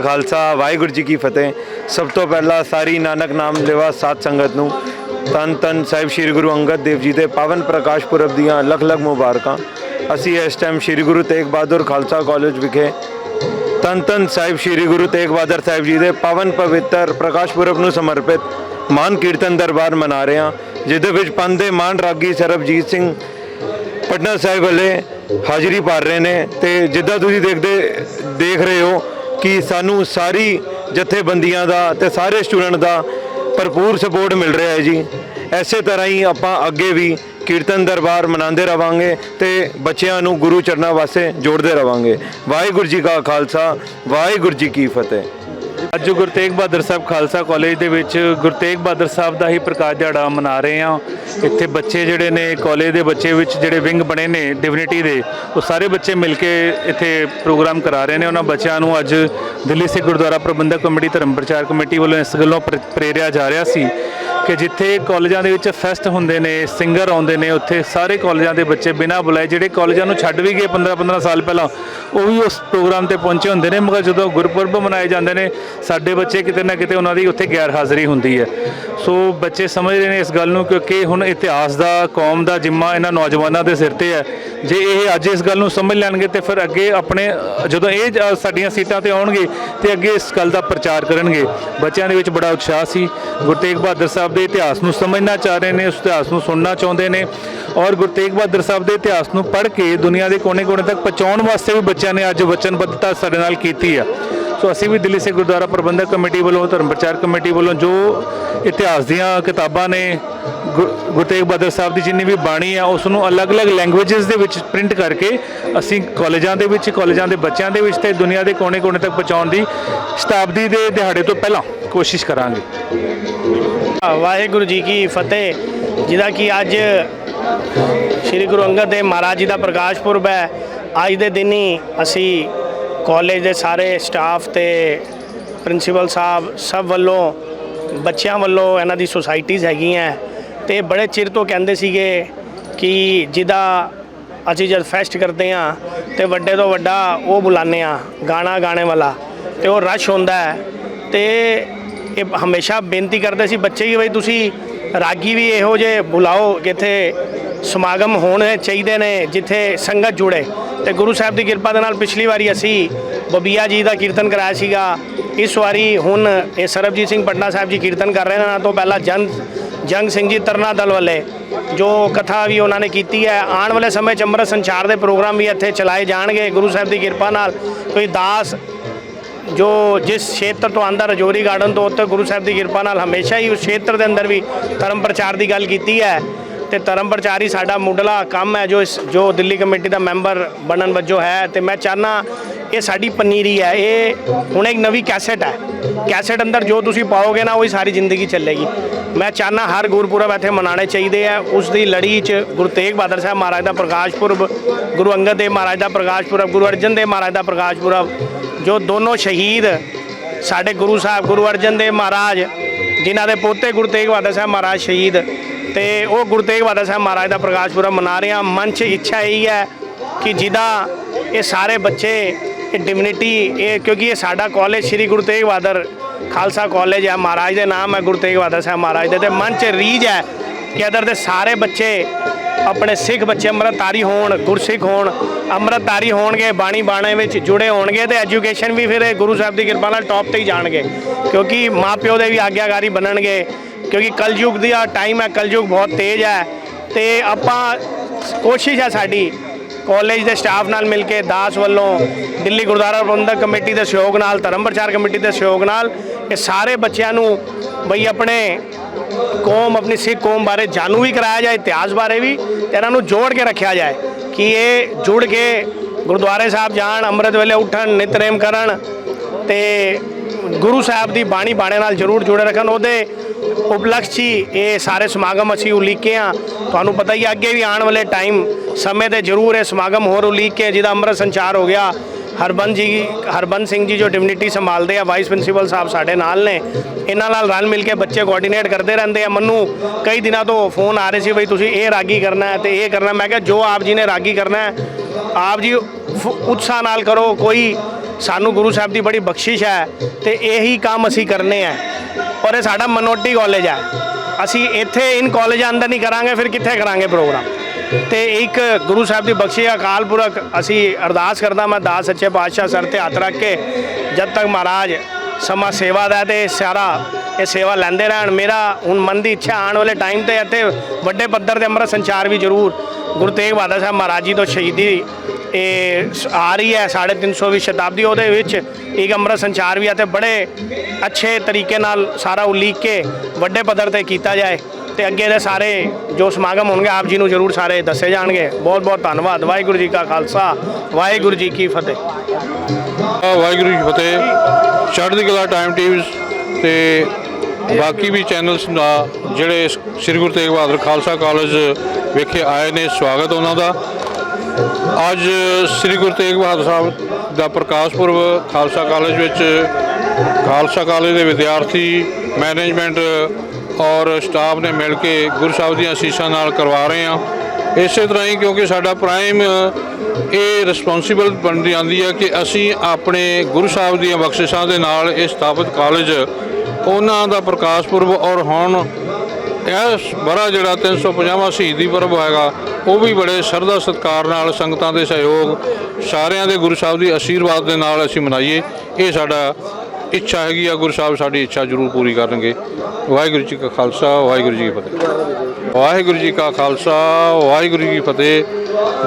ਖਾਲਸਾ, ਵਾਹਿਗੁਰੂ ਜੀ ਕੀ ਫਤਿਹ। ਸਭ ਤੋਂ ਪਹਿਲਾਂ ਸਾਰੀ ਨਾਨਕ ਨਾਮ ਲੈਵਾ ਸਾਧ ਸੰਗਤ ਨੂੰ। ਤਨ ਤਨ ਸਾਹਿਬ ਸ੍ਰੀ ਗੁਰੂ ਅੰਗਦ ਦੇਵ ਜੀ ਦੇ ਪਾਵਨ ਪ੍ਰਕਾਸ਼ ਪੁਰਬ ਦੀਆਂ ਲੱਖ ਲੱਖ ਮੁਬਾਰਕਾਂ। ਅਸੀਂ ਇਸ ਟਾਈਮ ਸ੍ਰੀ ਗੁਰੂ ਤੇਗ ਬਹਾਦਰ ਖਾਲਸਾ ਕਾਲਜ ਵਿਖੇ ਤਨ ਤਨ ਸਾਹਿਬ ਸ੍ਰੀ ਗੁਰੂ ਤੇਗ ਬਹਾਦਰ ਸਾਹਿਬ ਜੀ ਦੇ ਪਾਵਨ ਪਵਿੱਤਰ ਪ੍ਰਕਾਸ਼ ਪੁਰਬ ਨੂੰ ਸਮਰਪਿਤ ਮਾਨ ਕੀਰਤਨ ਦਰਬਾਰ ਮਨਾ ਰਹੇ ਹਾਂ, ਜਿਹਦੇ ਵਿੱਚ ਪੰਥ ਦੇ ਮਾਨ ਰਾਗੀ ਸਰਬਜੀਤ ਸਿੰਘ ਪਟਨਾ ਸਾਹਿਬ ਵਾਲੇ ਹਾਜ਼ਰੀ ਭਰ ਰਹੇ ਨੇ। ਤੇ ਜਿੱਦਾਂ ਤੁਸੀਂ ਦੇਖਦੇ, ਦੇਖ ਰਹੇ ਹੋ ਕਿ ਸਾਨੂੰ ਸਾਰੀ ਜਥੇਬੰਦੀਆਂ ਦਾ ਤੇ ਸਾਰੇ ਸਟੂਡੈਂਟ ਦਾ ਭਰਪੂਰ ਸਪੋਰਟ ਮਿਲ ਰਿਹਾ ਹੈ ਜੀ। ਐਸੇ ਤਰ੍ਹਾਂ ਹੀ ਆਪਾਂ ਅੱਗੇ ਵੀ ਕੀਰਤਨ ਦਰਬਾਰ ਮਨਾਉਂਦੇ ਰਵਾਂਗੇ ਤੇ ਬੱਚਿਆਂ ਨੂੰ ਗੁਰੂ ਚਰਨਾਂ ਵਾਸਤੇ ਜੋੜਦੇ ਰਵਾਂਗੇ। ਵਾਹਿਗੁਰੂ ਜੀ ਕਾ ਖਾਲਸਾ, ਵਾਹਿਗੁਰੂ ਜੀ ਕੀ ਫਤਿਹ। ਅੱਜ ਗੁਰੂ ਤੇਗ ਬਹਾਦਰ ਸਾਹਿਬ ਖਾਲਸਾ ਕਾਲਜ ਦੇ ਵਿੱਚ ਗੁਰੂ ਤੇਗ ਬਹਾਦਰ ਸਾਹਿਬ ਦਾ ਹੀ ਪ੍ਰਕਾਸ਼ ਦਿਹਾੜਾ ਮਨਾ ਰਹੇ ਹਾਂ। ਇੱਥੇ ਬੱਚੇ ਜਿਹੜੇ ਨੇ ਕਾਲਜ ਦੇ ਬੱਚੇ ਵਿੱਚ ਜਿਹੜੇ ਵਿੰਗ ਬਣੇ ਨੇ ਡਿਵਿਨਿਟੀ ਦੇ, ਉਹ ਸਾਰੇ ਬੱਚੇ ਮਿਲ ਕੇ ਇੱਥੇ ਪ੍ਰੋਗਰਾਮ ਕਰਾ ਰਹੇ ਨੇ। ਉਹਨਾਂ ਬੱਚਿਆਂ ਨੂੰ ਅੱਜ ਦਿੱਲੀ ਸਿੱਖ ਗੁਰਦੁਆਰਾ ਪ੍ਰਬੰਧਕ ਕਮੇਟੀ, ਧਰਮ ਪ੍ਰਚਾਰ ਕਮੇਟੀ ਵੱਲੋਂ ਇਸ ਗੱਲੋਂ ਪ੍ਰੇ- ਪ੍ਰੇਰਿਆ ਜਾ ਰਿਹਾ ਸੀ। ਕਿ ਜਿੱਥੇ ਕਾਲਜਾਂ ਦੇ ਵਿੱਚ ਫੈਸਟ ਹੁੰਦੇ ਨੇ ਸਿੰਗਰ ਆਉਂਦੇ ਨੇ, ਉੱਥੇ ਸਾਰੇ ਕਾਲਜਾਂ ਦੇ ਬੱਚੇ ਬਿਨਾਂ ਬੁਲਾਏ, ਜਿਹੜੇ ਕਾਲਜਾਂ ਨੂੰ ਛੱਡ ਵੀ ਗਏ 15 15 ਸਾਲ ਪਹਿਲਾਂ, ਉਹ ਵੀ ਉਸ ਪ੍ਰੋਗਰਾਮ ਤੇ ਪਹੁੰਚੇ ਹੁੰਦੇ ਨੇ। ਮਗਰ ਜਦੋਂ ਗੁਰਪੁਰਬ ਮਨਾਏ ਜਾਂਦੇ ਨੇ, ਸਾਡੇ ਬੱਚੇ ਕਿਤੇ ਨਾ ਕਿਤੇ ਉਹਨਾਂ ਦੀ ਉੱਥੇ ਗੈਰ ਹਾਜ਼ਰੀ ਹੁੰਦੀ ਹੈ। ਸੋ ਬੱਚੇ ਸਮਝਦੇ ਨੇ ਇਸ ਗੱਲ ਨੂੰ, ਕਿਉਂਕਿ ਹੁਣ ਇਤਿਹਾਸ ਦਾ, ਕੌਮ ਦਾ ਜਿੰਮਾ ਇਹਨਾਂ ਨੌਜਵਾਨਾਂ ਦੇ ਸਿਰ ਤੇ ਹੈ। ਜੇ ਇਹ ਅੱਜ ਇਸ ਗੱਲ ਨੂੰ ਸਮਝ ਲੈਣਗੇ, ਤੇ ਫਿਰ ਅੱਗੇ ਆਪਣੇ, ਜਦੋਂ ਇਹ ਸਾਡੀਆਂ ਸੀਟਾਂ ਤੇ ਆਉਣਗੇ, ਤੇ ਅੱਗੇ ਇਸ ਗੱਲ ਦਾ ਪ੍ਰਚਾਰ ਕਰਨਗੇ। ਬੱਚਿਆਂ ਦੇ ਵਿੱਚ ਬੜਾ ਉਤਸ਼ਾਹ ਸੀ। ਗੁਰੂ ਤੇਗ ਬਹਾਦਰ ਸਾਹਿਬ ਦੇ ਇਤਿਹਾਸ ਨੂੰ ਸਮਝਣਾ ਚਾਹ ਰਹੇ ਨੇ, ਉਸ ਇਤਿਹਾਸ ਨੂੰ ਸੁਣਨਾ ਚਾਹੁੰਦੇ ਨੇ ਔਰ ਗੁਰੂ ਤੇਗ ਬਹਾਦਰ ਸਾਹਿਬ ਦੇ ਇਤਿਹਾਸ ਨੂੰ ਪੜ੍ਹ ਕੇ ਦੁਨੀਆ ਦੇ ਕੋਨੇ-ਕੋਨੇ ਤੱਕ ਪਹੁੰਚਾਉਣ ਵਾਸਤੇ ਵੀ ਬੱਚਿਆਂ ਨੇ ਅੱਜ ਵਚਨਬੱਧਤਾ ਸਾਡੇ ਨਾਲ ਕੀਤੀ ਆ। ਸੋ ਅਸੀਂ ਵੀ ਦਿੱਲੀ ਸੇ ਗੁਰਦੁਆਰਾ ਪ੍ਰਬੰਧਕ ਕਮੇਟੀ ਵੱਲੋਂ, ਧਰਮ ਪ੍ਰਚਾਰ ਕਮੇਟੀ ਵੱਲੋਂ ਜੋ ਇਤਿਹਾਸ ਦੀਆਂ ਕਿਤਾਬਾਂ ਨੇ ਗੁਰ- ਗੁਰੂ ਤੇਗ ਬਹਾਦਰ ਸਾਹਿਬ ਦੀ ਜਿੰਨੀ ਵੀ ਬਾਣੀ ਆ, ਉਸ ਨੂੰ ਅਲੱਗ-ਅਲੱਗ ਲੈਂਗੁਏਜਸ ਦੇ ਵਿੱਚ ਪ੍ਰਿੰਟ ਕਰਕੇ ਅਸੀਂ ਕਾਲਜਾਂ ਦੇ ਵਿੱਚ, ਕਾਲਜਾਂ ਦੇ ਬੱਚਿਆਂ ਦੇ ਵਿੱਚ ਤੇ ਦੁਨੀਆ ਦੇ ਕੋਨੇ-ਕੋਨੇ ਤੱਕ ਪਹੁੰਚਾਉਣ ਦੀ ਸ਼ਤਾਬਦੀ ਦੇ ਦਿਹਾੜੇ ਤੋਂ ਪਹਿਲਾਂ ਕੋਸ਼ਿਸ਼ ਕਰਾਂਗੇ। ਵਾਹਿਗੁਰੂ ਜੀ ਕੀ ਫਤਿਹ। ਜਿਹਦਾ ਕਿ ਅੱਜ ਸ੍ਰੀ ਗੁਰੂ ਅੰਗਦ ਦੇਵ ਮਹਾਰਾਜ ਜੀ ਦਾ ਪ੍ਰਕਾਸ਼ ਪੁਰਬ ਹੈ। ਅੱਜ ਦੇ ਦਿਨ ਹੀ ਅਸੀਂ ਕਾਲਜ ਦੇ ਸਾਰੇ ਸਟਾਫ ਤੇ ਪ੍ਰਿੰਸੀਪਲ ਸਾਹਿਬ ਸਭ ਵੱਲੋਂ, ਬੱਚਿਆਂ ਵੱਲੋਂ ਇਹਨਾਂ ਦੀ ਸੁਸਾਇਟੀਆਂ ਹੈਗੀਆਂ। ਤੇ ਬੜੇ ਚਿਰ ਤੋਂ ਕਹਿੰਦੇ ਸੀਗੇ ਕਿ ਜਿਹਦਾ ਅਸੀਂ ਜਦ ਫੈਸਟ ਕਰਦੇ ਆ ਤੇ ਵੱਡੇ ਤੋਂ ਵੱਡਾ ਉਹ ਬੁਲਾਉਂਦੇ ਆ ਗਾਣਾ ਗਾਣੇ ਵਾਲਾ। ਤੇ ਉਹ ਰਸ਼ ਹੁੰਦਾ ਹੈ। ਤੇ ਇਹ ਹਮੇਸ਼ਾ ਬੇਨਤੀ ਕਰਦੇ ਸੀ ਬੱਚੇ ਕਿ ਬਈ ਤੁਸੀਂ ਰਾਗੀ ਵੀ ਇਹੋ ਜਿਹੇ ਬੁਲਾਓ ਕਿ ਇੱਥੇ ਸਮਾਗਮ ਹੋਣੇ ਚਾਹੀਦੇ ਨੇ, ਜਿੱਥੇ ਸੰਗਤ ਜੁੜੇ। ਤੇ ਗੁਰੂ ਸਾਹਿਬ ਦੀ ਕਿਰਪਾ ਦੇ ਨਾਲ ਪਿਛਲੀ ਵਾਰੀ ਅਸੀਂ ਬਬੀਆ ਜੀ ਦਾ ਕੀਰਤਨ ਕਰਾਇਆ ਸੀਗਾ। ਇਸ ਵਾਰੀ ਹੁਣ ਇਹ ਸਰਬਜੀਤ ਸਿੰਘ ਪਟਨਾ ਸਾਹਿਬ ਜੀ ਕੀਰਤਨ ਕਰ ਰਹੇ ਨੇ। ਨਾ ਤੋਂ ਪਹਿਲਾਂ ਜੰਗ ਜੰਗ ਸਿੰਘ ਜੀ ਤਰਨਾ ਦਲ ਵਾਲੇ, ਜੋ ਕਥਾ ਵੀ ਉਹਨਾਂ ਨੇ ਕੀਤੀ ਹੈ, ਆਉਣ ਵਾਲੇ ਸਮੇਂ ਚ ਅੰਮ੍ਰਿਤ ਸੰਚਾਰ ਦੇ ਪ੍ਰੋਗਰਾਮ ਵੀ ਇੱਥੇ ਚਲਾਏ ਜਾਣਗੇ। ਗੁਰੂ ਸਾਹਿਬ ਦੀ ਕਿਰਪਾ ਨਾਲ ਕੋਈ ਦਾਸ ਜੋ ਜਿਸ ਖੇਤਰ ਤੋਂ ਆਂਦਾ ਰਜੋਰੀ ਗਾਰਡਨ ਤੋਂ ਉੱਤੇ ਗੁਰੂ ਸਾਹਿਬ ਦੀ ਕਿਰਪਾ ਨਾਲ ਹਮੇਸ਼ਾ ਹੀ ਉਸ ਖੇਤਰ ਦੇ ਅੰਦਰ ਵੀ ਧਰਮ ਪ੍ਰਚਾਰ ਦੀ ਗੱਲ ਕੀਤੀ ਹੈ। ਤੇ ਧਰਮ ਪ੍ਰਚਾਰ ਹੀ ਸਾਡਾ ਮੁੱਢਲਾ ਕੰਮ ਹੈ, ਜੋ ਇਸ ਜੋ ਦਿੱਲੀ ਕਮੇਟੀ ਦਾ ਮੈਂਬਰ ਬਣਨ ਵਜੋਂ ਹੈ। ਤੇ ਮੈਂ ਚਾਹਨਾ ਇਹ ਸਾਡੀ ਪਨੀਰੀ ਹੈ, ਇਹ ਹੁਣ ਇੱਕ ਨਵੀਂ ਕੈਸੇਟ ਹੈ। ਕੈਸੇਟ ਅੰਦਰ ਜੋ ਤੁਸੀਂ ਪਾਓਗੇ ਨਾ, ਉਹੀ ਸਾਰੀ ਜ਼ਿੰਦਗੀ ਚੱਲੇਗੀ। ਮੈਂ ਚਾਹਨਾ ਹਰ ਗੁਰਪੁਰਬ ਇੱਥੇ ਮਨਾਉਣੇ ਚਾਹੀਦੇ ਆ। ਉਸ ਦੀ ਲੜੀ 'ਚ ਗੁਰੂ ਤੇਗ ਬਹਾਦਰ ਸਾਹਿਬ ਮਹਾਰਾਜ ਦਾ ਪ੍ਰਕਾਸ਼ ਪੁਰਬ, ਗੁਰੂ ਅੰਗਦ ਦੇਵ ਮਹਾਰਾਜ ਦਾ ਪ੍ਰਕਾਸ਼ ਪੁਰਬ, ਗੁਰੂ ਅਰਜਨ ਦੇਵ ਮਹਾਰਾਜ ਦਾ ਪ੍ਰਕਾਸ਼ ਪੁਰਬ, ਜੋ ਦੋਨੋਂ ਸ਼ਹੀਦ ਸਾਡੇ ਗੁਰੂ ਸਾਹਿਬ, ਗੁਰੂ ਅਰਜਨ ਦੇਵ ਮਹਾਰਾਜ, ਜਿਨ੍ਹਾਂ ਦੇ ਪੋਤੇ ਗੁਰੂ ਤੇਗ ਬਹਾਦਰ ਸਾਹਿਬ ਮਹਾਰਾਜ ਸ਼ਹੀਦ, ਤੇ ਉਹ ਗੁਰੂ ਤੇਗ ਬਹਾਦਰ ਸਾਹਿਬ ਮਹਾਰਾਜ ਦਾ ਪ੍ਰਕਾਸ਼ ਪੁਰਬ ਮਨਾ ਰਹੇ ਹਾਂ। ਮਨ 'ਚ ਇੱਛਾ ਇਹੀ ਹੈ ਕਿ ਜਿਹਦਾ ਇਹ ਸਾਰੇ ਬੱਚੇ ਇਹ ਇਹ ਕਿਉਂਕਿ ਇਹ ਸਾਡਾ ਕਾਲਜ ਸ੍ਰੀ ਗੁਰੂ ਤੇਗ ਬਹਾਦਰ ਖਾਲਸਾ ਕਾਲਜ ਹੈ ਮਹਾਰਾਜ ਦੇ ਨਾਮ ਹੈ ਗੁਰੂ ਤੇਗ ਬਹਾਦਰ ਸਾਹਿਬ ਮਹਾਰਾਜ ਦੇ ਤੇ ਮਨ 'ਚ ਰੀਝ ਹੈ ਕਿ ਇਧਰ ਦੇ ਸਾਰੇ ਬੱਚੇ ਆਪਣੇ ਸਿੱਖ ਬੱਚੇ ਅੰਮ੍ਰਿਤਧਾਰੀ ਹੋਣ, ਗੁਰਸਿੱਖ ਹੋਣ, ਅੰਮ੍ਰਿਤਧਾਰੀ ਹੋਣਗੇ, ਬਾਣੀ ਬਾਣੇ ਵਿੱਚ ਜੁੜੇ ਹੋਣਗੇ ਤੇ ਐਜੂਕੇਸ਼ਨ ਵੀ ਫਿਰ ਇਹ ਗੁਰੂ ਸਾਹਿਬ ਦੀ ਕਿਰਪਾ ਨਾਲ ਟੌਪ ਤੇ ਹੀ ਜਾਣਗੇ। ਕਿਉਂਕਿ ਮਾਪਿਓ ਦੇ ਵੀ ਆਗਿਆਕਾਰੀ ਬਣਨਗੇ, ਕਿਉਂਕਿ ਕਲਯੁਗ ਦਾ ਟਾਈਮ ਹੈ, ਕਲਯੁਗ ਬਹੁਤ ਤੇਜ਼ ਹੈ ਤੇ ਆਪਾਂ ਕੋਸ਼ਿਸ਼ ਹੈ ਸਾਡੀ ਕਾਲਜ ਦੇ ਸਟਾਫ ਨਾਲ ਮਿਲ ਕੇ ਦਾਸ ਵੱਲੋਂ ਦਿੱਲੀ ਗੁਰਦੁਆਰਾ ਪ੍ਰਬੰਧਕ ਕਮੇਟੀ ਦੇ ਸਹਿਯੋਗ ਨਾਲ, ਧਰਮ ਪ੍ਰਚਾਰ ਕਮੇਟੀ ਦੇ ਸਹਿਯੋਗ ਨਾਲ ਇਹ ਸਾਰੇ ਬੱਚਿਆਂ ਨੂੰ ਬਈ ਆਪਣੇ ਕੌਮ, ਆਪਣੀ ਸਿੱਖ ਕੌਮ ਬਾਰੇ ਜਾਣੂ ਵੀ ਕਰਾਇਆ ਜਾਏ, ਇਤਿਹਾਸ ਬਾਰੇ ਵੀ ਤੇ ਇਹਨਾਂ ਨੂੰ ਜੋੜ ਕੇ ਰੱਖਿਆ ਜਾਏ ਕਿ ਇਹ ਜੁੜ ਕੇ ਗੁਰਦੁਆਰੇ ਸਾਹਿਬ ਜਾਣ, ਅੰਮ੍ਰਿਤ ਵੇਲੇ ਉੱਠਣ, ਨਿਤਨੇਮ ਕਰਨ ਤੇ ਗੁਰੂ ਸਾਹਿਬ ਦੀ ਬਾਣੀ ਬਾਣੇ ਨਾਲ ਜ਼ਰੂਰ ਜੁੜੇ ਰੱਖਣ। ਉਹਦੇ ਉਪਲਕਸ਼ 'ਚ ਹੀ ਇਹ ਸਾਰੇ ਸਮਾਗਮ ਅਸੀਂ ਉਲੀਕੇ ਆ ਤੁਹਾਨੂੰ ਪਤਾ ਹੀ ਹੈ, ਅੱਗੇ ਵੀ ਆਉਣ ਵਾਲੇ ਟਾਈਮ ਸਮੇਂ ਤੇ ਜ਼ਰੂਰ ਇਹ ਸਮਾਗਮ ਹੋਰ ਉਲੀਕੇ ਜਿਹਦਾ ਅੰਮ੍ਰਿਤ ਸੰਚਾਰ ਹੋ ਗਿਆ। ਹਰਬੰਸ ਜੀ ਹਰਬੰਸ ਸਿੰਘ ਜੀ ਜੋ ਡਿਵਨਿਟੀ ਸੰਭਾਲਦੇ ਆ ਵਾਈਸ ਪ੍ਰਿੰਸੀਪਲ ਸਾਹਿਬ ਸਾਡੇ ਨਾਲ ਨੇ। ਇਹਨਾਂ ਨਾਲ ਰਲ ਮਿਲ ਕੇ ਬੱਚੇ ਕੋਆਰਡੀਨੇਟ ਕਰਦੇ ਰਹਿੰਦੇ ਆ। ਮੈਨੂੰ ਕਈ ਦਿਨਾਂ ਤੋਂ ਫੋਨ ਆ ਰਹੇ ਸੀ ਬਈ ਤੁਸੀਂ ਇਹ ਰਾਗੀ ਕਰਨਾ ਹੈ ਤੇ ਇਹ ਕਰਨਾ ਮੈਂ ਕਿਹਾ ਜੋ ਆਪ ਜੀ ਨੇ ਰਾਗੀ ਕਰਨਾ ਹੈ ਆਪ ਜੀ ਫ- ਉਤਸ਼ਾਹ ਨਾਲ ਕਰੋ। ਕੋਈ ਸਾਨੂੰ ਗੁਰੂ ਸਾਹਿਬ ਦੀ ਬੜੀ ਬਖਸ਼ਿਸ਼ ਹੈ ਤੇ ਇਹੀ ਕੰਮ ਅਸੀਂ ਕਰਨੇ ਆ। ਔਰ ਇਹ ਸਾਡਾ ਮਨੋਟੀ ਕਾਲਜ ਹੈ ਅਸੀਂ ਇੱਥੇ ਇਨ ਕਾਲਜ ਅੰਦਰ ਨਹੀਂ ਕਰਾਂਗੇ, ਫਿਰ ਕਿੱਥੇ ਕਰਾਂਗੇ ਪ੍ਰੋਗਰਾਮ ਤੇ ਇੱਕ ਗੁਰੂ ਸਾਹਿਬ ਦੀ ਬਖਸ਼ੀ ਅਕਾਲ ਪੁਰਖ, ਅਸੀਂ ਅਰਦਾਸ ਕਰਦਾ ਮੈਂ ਦਾਸ ਸੱਚੇ ਪਾਤਸ਼ਾਹ ਸਰ ਤੇ ਹੱਥ ਰੱਖ ਕੇ ਜਦ ਤੱਕ ਮਹਾਰਾਜ ਸਮਾਂ ਸੇਵਾ ਦਾ ਤੇ ਸਾਰਾ ਇਹ ਸੇਵਾ ਲੈਂਦੇ ਰਹਿਣ। ਮੇਰਾ ਹੁਣ ਮਨ ਦੀ ਇੱਛਾ ਆਉਣ ਵਾਲੇ ਟਾਈਮ ਤੇ ਇੱਥੇ ਵੱਡੇ ਪੱਧਰ ਤੇ ਅੰਮ੍ਰਿਤ ਸੰਚਾਰ ਵੀ ਜ਼ਰੂਰ ਗੁਰੂ ਤੇਗ ਬਹਾਦਰ ਸਾਹਿਬ ਮਹਾਰਾਜ ਜੀ ਤੋਂ ਸ਼ਹੀਦੀ ਇਹ ਆ ਰਹੀ ਹੈ 350ਵੀਂ ਸ਼ਤਾਬਦੀ। ਉਹਦੇ ਵਿੱਚ ਇੱਕ ਅੰਮ੍ਰਿਤ ਸੰਚਾਰ ਵੀ ਆ ਤੇ ਬੜੇ ਅੱਛੇ ਤਰੀਕੇ ਨਾਲ ਸਾਰਾ ਉਲੀਕ ਕੇ ਵੱਡੇ ਪੱਧਰ ਤੇ ਕੀਤਾ ਜਾਏ ਤੇ ਅੱਗੇ ਦੇ ਸਾਰੇ ਜੋ ਸਮਾਗਮ ਹੋਣਗੇ, ਆਪ ਜੀ ਨੂੰ ਜ਼ਰੂਰ ਸਾਰੇ ਦੱਸੇ ਜਾਣਗੇ। ਬਹੁਤ ਬਹੁਤ ਧੰਨਵਾਦ। ਵਾਹਿਗੁਰੂ ਜੀ ਕਾ ਖਾਲਸਾ, ਵਾਹਿਗੁਰੂ ਜੀ ਕੀ ਫਤਿਹ। ਵਾਹਿਗੁਰੂ ਜੀ ਫਤਿਹ। ਚੜ੍ਹਦੀ ਕਲਾ ਟਾਈਮ ਟੀਵੀ ਤੇ ਬਾਕੀ ਵੀ ਚੈਨਲਸ ਦਾ ਜਿਹੜੇ ਸ੍ਰੀ ਗੁਰੂ ਤੇਗ ਬਹਾਦਰ ਖਾਲਸਾ ਕਾਲਜ ਵਿਖੇ ਆਏ ਨੇ, ਸਵਾਗਤ ਉਹਨਾਂ ਦਾ। ਅੱਜ ਸ੍ਰੀ ਗੁਰੂ ਤੇਗ ਬਹਾਦਰ ਸਾਹਿਬ ਦਾ ਪ੍ਰਕਾਸ਼ ਪੁਰਬ ਖਾਲਸਾ ਕਾਲਜ ਵਿੱਚ, ਖਾਲਸਾ ਕਾਲਜ ਦੇ ਵਿਦਿਆਰਥੀ ਮੈਨੇਜਮੈਂਟ ਔਰ ਸਟਾਫ ਨੇ ਮਿਲ ਕੇ ਗੁਰੂ ਸਾਹਿਬ ਦੀਆਂ ਅਸੀਸਾਂ ਨਾਲ ਕਰਵਾ ਰਹੇ ਹਾਂ। ਇਸੇ ਤਰ੍ਹਾਂ ਹੀ ਕਿਉਂਕਿ ਸਾਡਾ ਪ੍ਰਾਈਮ ਇਹ ਰਿਸਪੌਂਸਿਬਲ ਬਣਦੀ ਆਂਦੀ ਹੈ ਕਿ ਅਸੀਂ ਆਪਣੇ ਗੁਰੂ ਸਾਹਿਬ ਦੀਆਂ ਬਖਸ਼ਿਸ਼ਾਂ ਦੇ ਨਾਲ ਇਹ ਸਥਾਪਿਤ ਕਾਲਜ, ਉਹਨਾਂ ਦਾ ਪ੍ਰਕਾਸ਼ ਪੁਰਬ ਔਰ ਹੁਣ ਇਹ ਬੜਾ ਜਿਹੜਾ 350ਵਾਂ ਸ਼ਹੀਦੀ ਪਰਬ ਹੈਗਾ, ਉਹ ਵੀ ਬੜੇ ਸ਼ਰਧਾ ਸਤਿਕਾਰ ਨਾਲ ਸੰਗਤਾਂ ਦੇ ਸਹਿਯੋਗ, ਸਾਰਿਆਂ ਦੇ ਗੁਰੂ ਸਾਹਿਬ ਦੀ ਆਸ਼ੀਰਵਾਦ ਦੇ ਨਾਲ ਅਸੀਂ ਮਨਾਈਏ। ਇਹ ਸਾਡਾ ਇੱਛਾ ਹੈਗੀ ਆ, ਗੁਰੂ ਸਾਹਿਬ ਸਾਡੀ ਇੱਛਾ ਜ਼ਰੂਰ ਪੂਰੀ ਕਰਨਗੇ। ਵਾਹਿਗੁਰੂ ਜੀ ਕਾ ਖਾਲਸਾ, ਵਾਹਿਗੁਰੂ ਜੀ ਕੀ ਫਤਿਹ। ਵਾਹਿਗੁਰੂ ਜੀ ਕਾ ਖਾਲਸਾ, ਵਾਹਿਗੁਰੂ ਜੀ ਕੀ ਫਤਿਹ।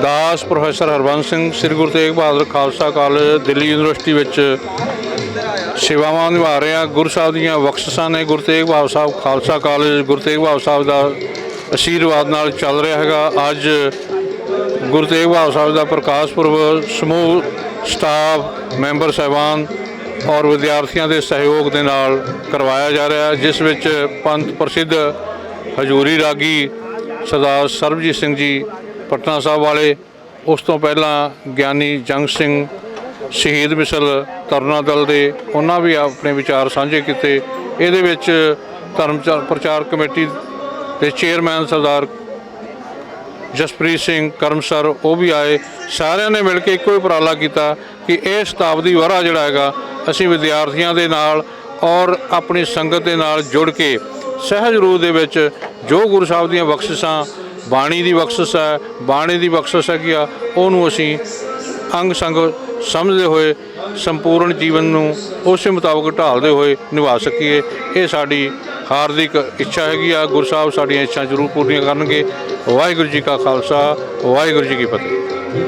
ਦਾਸ professor Harbans Singh, Shri Guru Tegh Bahadur Khalsa college, Delhi university ਵਿੱਚ ਸੇਵਾਵਾਂ ਨਿਭਾ ਰਹੇ ਹਾਂ। ਗੁਰੂ ਸਾਹਿਬ ਦੀਆਂ ਬਖਸ਼ਿਸ਼ਾਂ ਨੇ ਗੁਰੂ ਤੇਗ ਬਹਾਦਰ ਸਾਹਿਬ ਖਾਲਸਾ ਕਾਲਜ, ਗੁਰੂ ਤੇਗ ਬਹਾਦਰ ਸਾਹਿਬ ਦਾ ਆਸ਼ੀਰਵਾਦ ਨਾਲ ਚੱਲ ਰਿਹਾ ਹੈਗਾ। ਅੱਜ ਗੁਰੂ ਤੇਗ ਬਹਾਦਰ ਸਾਹਿਬ ਦਾ ਪ੍ਰਕਾਸ਼ ਪੁਰਬ, ਸਮੂਹ ਸਟਾਫ, ਮੈਂਬਰ ਸਾਹਿਬਾਨ ਔਰ ਵਿਦਿਆਰਥੀਆਂ ਦੇ ਸਹਿਯੋਗ ਦੇ ਨਾਲ ਕਰਵਾਇਆ ਜਾ ਰਿਹਾ ਜਿਸ ਵਿੱਚ ਪੰਥ ਪ੍ਰਸਿੱਧ ਹਜੂਰੀ ਰਾਗੀ ਸਰਦਾਰ ਸਰਬਜੀਤ ਸਿੰਘ ਜੀ, ਪਟਨਾ ਸਾਹਿਬ ਵਾਲੇ, ਉਸ ਤੋਂ ਪਹਿਲਾਂ ਗਿਆਨੀ ਜੰਗ ਸਿੰਘ ਸ਼ਹੀਦ ਮਿਸਲ ਤਰਨਾ ਦਲ ਦੇ ਉਹਨਾਂ ਵੀ ਆਪਣੇ ਵਿਚਾਰ ਸਾਂਝੇ ਕੀਤੇ। ਇਹਦੇ ਵਿੱਚ ਧਰਮ ਪ੍ਰਚਾਰ ਕਮੇਟੀ ਦੇ ਚੇਅਰਮੈਨ ਸਰਦਾਰ ਜਸਪ੍ਰੀਤ ਸਿੰਘ ਕਰਮ ਸਰ ਉਹ ਵੀ ਆਏ। ਸਾਰਿਆਂ ਨੇ ਮਿਲ ਕੇ ਇੱਕੋ ਹੀ ਉਪਰਾਲਾ ਕੀਤਾ ਕਿ ਇਹ ਸ਼ਤਾਬਦੀ ਵਰ੍ਹਾ ਜਿਹੜਾ ਹੈਗਾ, ਅਸੀਂ ਵਿਦਿਆਰਥੀਆਂ ਦੇ ਨਾਲ ਔਰ ਆਪਣੀ ਸੰਗਤ ਦੇ ਨਾਲ ਜੁੜ ਕੇ ਸਹਿਜ ਰੂਪ ਦੇ ਵਿੱਚ ਜੋ ਗੁਰੂ ਸਾਹਿਬ ਦੀਆਂ ਬਖਸ਼ਿਸ਼ਾਂ, ਬਾਣੀ ਦੀ ਬਖਸ਼ਿਸ਼ ਹੈ, ਬਾਣੀ ਦੀ ਬਖਸ਼ਿਸ਼ ਹੈਗੀ ਆ, ਉਹਨੂੰ ਅਸੀਂ ਅੰਗ ਸੰਗ ਸਮਝਦੇ ਹੋਏ, ਸੰਪੂਰਨ ਜੀਵਨ ਨੂੰ ਉਸੇ ਮੁਤਾਬਕ ਢਾਲਦੇ ਹੋਏ ਨਿਭਾ ਸਕੀਏ। ਇਹ ਸਾਡੀ ਹਾਰਦਿਕ ਇੱਛਾ ਹੈਗੀ ਆ। ਗੁਰੂ ਸਾਹਿਬ ਸਾਡੀਆਂ ਇੱਛਾ ਜ਼ਰੂਰ ਪੂਰੀਆਂ ਕਰਨਗੇ। ਵਾਹਿਗੁਰੂ ਜੀ ਕਾ ਖਾਲਸਾ, ਵਾਹਿਗੁਰੂ ਜੀ ਕੀ ਫਤਿਹ।